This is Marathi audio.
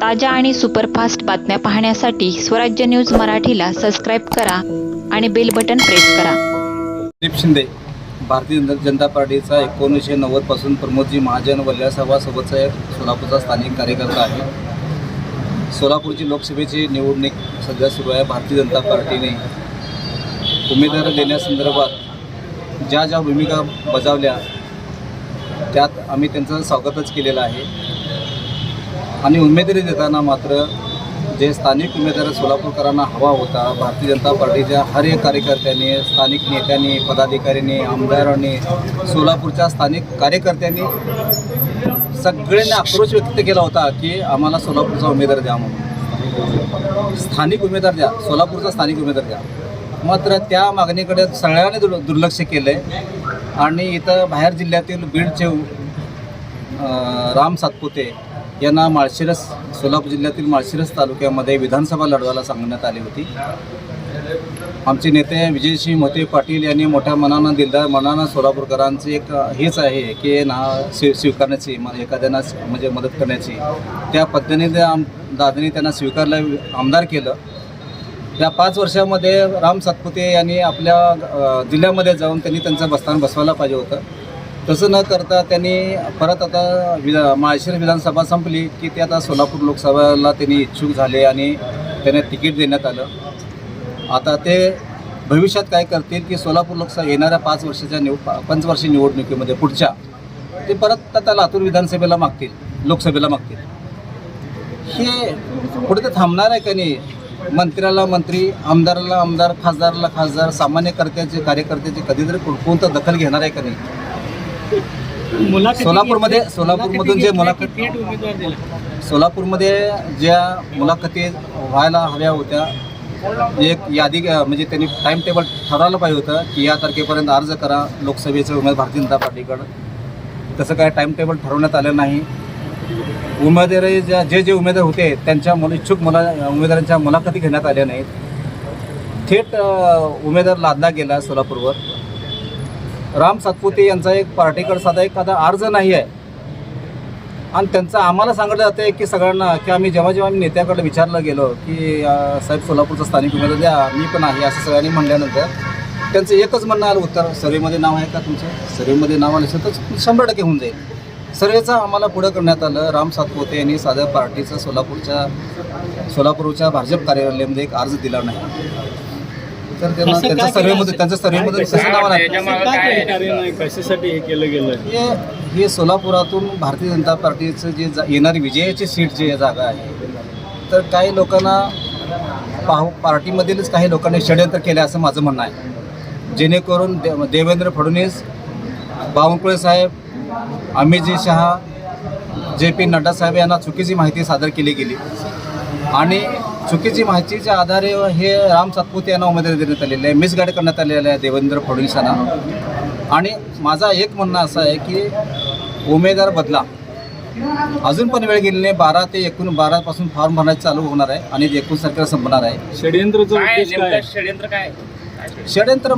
ताज्या आणि सुपरफास्ट बातम्या पाहण्यासाठी स्वराज्य न्यूज मराठीला सबस्क्राईब करा आणि बेल बटन प्रेस करा. दिलीप शिंदे भारतीय जन- जनता पार्टीचा एकोणीसशे नव्वदपासून प्रमोदजी महाजन वल्ल्या सभासोबतचा एक सोलापूरचा स्थानिक कार्यकर्ता आहे. सोलापूरची लोकसभेची निवडणूक सध्या सुरू आहे. भारतीय जनता पार्टीने उमेदवार देण्यासंदर्भात ज्या ज्या भूमिका बजावल्या त्यात आम्ही त्यांचं स्वागतच केलेलं आहे. आणि उमेदवारी देताना मात्र जे स्थानिक उमेदवार सोलापूरकरांना हवा होता भारतीय जनता पार्टीच्या हर एक कार्यकर्त्यांनी स्थानिक नेत्यांनी पदाधिकाऱ्यांनी आमदारांनी सोलापूरच्या स्थानिक कार्यकर्त्यांनी सगळ्यांनी आक्रोश व्यक्त केला होता की आम्हाला सोलापूरचा उमेदवार द्या म्हणून. स्थानिक उमेदवार द्या सोलापूरचा स्थानिक उमेदवार द्या. मात्र त्या मागणीकडे सगळ्यांनी दुर् दुर्लक्ष केलं आहे आणि इथं बाहेर जिल्ह्यातील बीडचे राम सातपुते यांना माळशिरस सोलापूर जिल्ह्यातील माळशिरस तालुक्यामध्ये विधानसभा लढवायला सांगण्यात आली होती. आमचे नेते विजयसिंह मोते पाटील यांनी मोठ्या मनानं दिलदार मनानं सोलापूरकरांचे एक हेच आहे की ना स्वी स्वीकारण्याची म- एखाद्यांना म्हणजे मदत करण्याची. त्या पद्धतीने त्या आम दादांनी त्यांना स्वीकारलं आमदार केलं. या पाच वर्षामध्ये राम सातपुते यांनी आपल्या जिल्ह्यामध्ये जाऊन त्यांनी त्यांचं बसस्थान बसवायला पाहिजे होतं. तसं न करता त्यांनी परत आता विधा माळशिर विधानसभा संपली की ते आता सोलापूर लोकसभेला त्यांनी इच्छुक झाले आणि त्यांना तिकीट देण्यात आलं. आता ते भविष्यात काय करतील की सोलापूर लोकसभा येणाऱ्या पाच वर्षाच्या निव पंचवर्षीय निवडणुकीमध्ये पुढच्या ते परत आता लातूर विधानसभेला मागतील लोकसभेला मागतील. हे पुढे ते थांबणार आहे का नाही? मंत्र्याला मंत्री आमदाराला आमदार खासदाराला खासदार सामान्य कर्त्याचे कार्यकर्त्याचे कधीतरी कोणतं दखल घेणार आहे का नाही? सोलापूरमध्ये सोलापूरमधून जे मुलाखत सोलापूरमध्ये ज्या मुलाखती व्हायला हव्या होत्या एक यादी म्हणजे त्यांनी टाईम टेबल ठरवलं पाहिजे होतं की या तारखेपर्यंत अर्ज करा लोकसभेचं उमेदवार भारतीय जनता पार्टीकडं. तसं काय टाईम टेबल ठरवण्यात आलं नाही. उमेदवारी ज्या जे जे उमेदवार होते त्यांच्या मुल इच्छुक मुला उमेदवारांच्या मुलाखती घेण्यात आल्या नाहीत. थेट उमेदवार लादला गेला सोलापूरवर. राम सातपुते यांचा एक पार्टीकडे साधा एखादा अर्ज नाही आहे. आणि त्यांचं आम्हाला सांगितलं जातं की सगळ्यांना की आम्ही जेव्हा जेव्हा आम्ही नेत्याकडे विचारलं गेलो की साहेब सोलापूरचं स्थानिक उमेदवार द्या मी पण आहे असं सगळ्यांनी म्हणल्यानंतर त्यांचं एकच म्हणणं आलं उत्तर सर्वेमध्ये नाव आहे का तुमचं? सर्वेमध्ये नाव आलं असेल तर शंभर टक्के होऊन जाईल. सर्वेचं आम्हाला पुढं करण्यात आलं राम सातपोते यांनी साध्या पार्टीचं सोलापूरच्या सोलापूरच्या भाजप कार्यालयामध्ये एक अर्ज दिला नाही. तर त्यांना असं त्यांच्या केलं सर्वेमध्ये? त्यांच्या सर्वेमध्ये कसं नाव आलं काय कार्य नाही कशासाठी हे केलं गेलं? हे हे सोलापुरातून भारतीय जनता पार्टीचं जे जा येणारी विजयाची सीट जी जागा आहे तर काही लोकांना पाहू पार्टीमधीलच काही लोकांनी षडयंत्र केले असं माझं म्हणणं आहे. जेणेकरून दे देवेंद्र फडणवीस बावनकुळे साहेब अमितजी शहा जे पी नड्डा साहेब यांना चुकीची माहिती सादर केली गेली. आणि चुकीची माहितीच्या आधारे हे राम सातपुते यांना उमेदवारी देण्यात आलेले आहे. मिसगाईड करण्यात आलेलं आहे देवेंद्र फडणवीस यांना आणि माझा एक म्हणणं असं आहे की उमेदवार बदला. अजून पण वेळ गेली नाही. बारा ते एकूण बारापासून फॉर्म भरायचं चालू होणार आहे आणि एकोणीस तारखेला संपणार आहे. नेमकं षडयंत्र काय? षडयंत्र